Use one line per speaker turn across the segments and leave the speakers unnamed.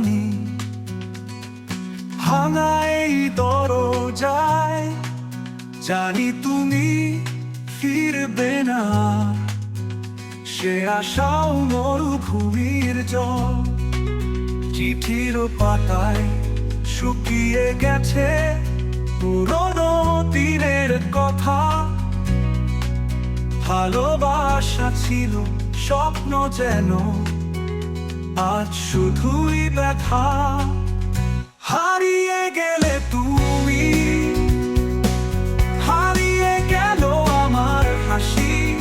জানি ভাঙা এই দরজায় জানি তুমি ফিরবে না। সে আশাও মরুভূমির জল, চিঠির পাতায় শুকিয়ে গেছে পুরনো দিনের কথা। ভালোবাসা ছিল স্বপ্ন যেন আজ শুধুই ব্যথা। হারিয়ে গেলে তুমি। হারিয়ে গেল আমার হাসি।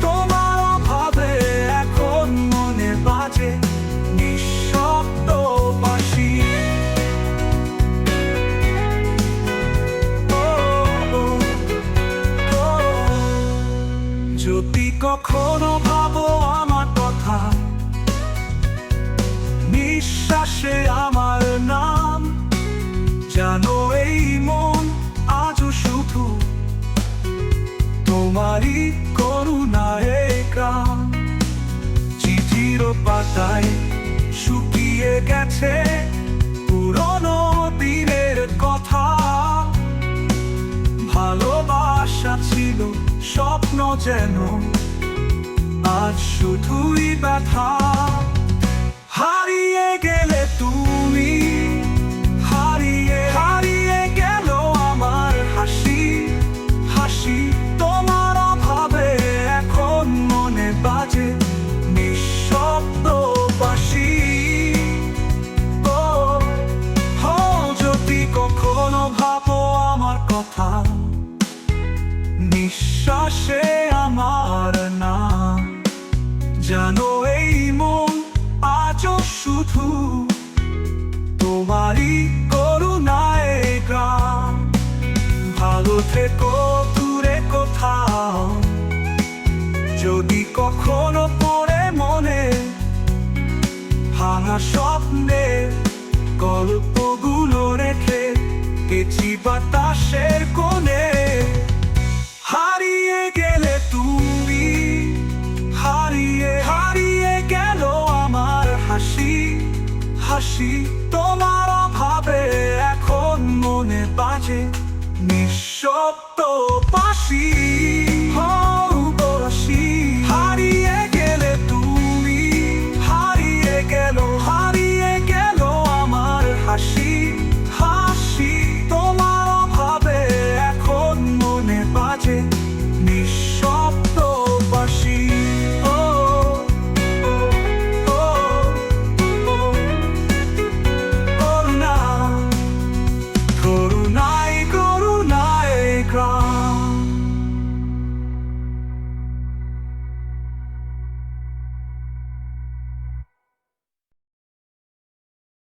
তোমার অভাবে এখন মনে বাজে নিঃশব্দ বাসি। যদি কখনো ভাবো আমার তোমারই করুণায় গ্রাম চিঠির পাতায় শুকিয়ে গেছে পুরনো দিনের কথা। ভালোবাসা ছিল স্বপ্ন যেন, আজ শুধুই ব্যথা। জানো এই মন, আজও শুধু তোমারই করুণায় গ্রাম। ভালো থেকো, দূরে কোথাও। যদি কখনো পড়ে মনে ভাঙা স্বপ্নে গল্পগুলো রেখে গেছি বাতাসের কোণে ভালোবাসি তোমার অভাবে এখন মনে বাজে নিঃশব্দ পাশি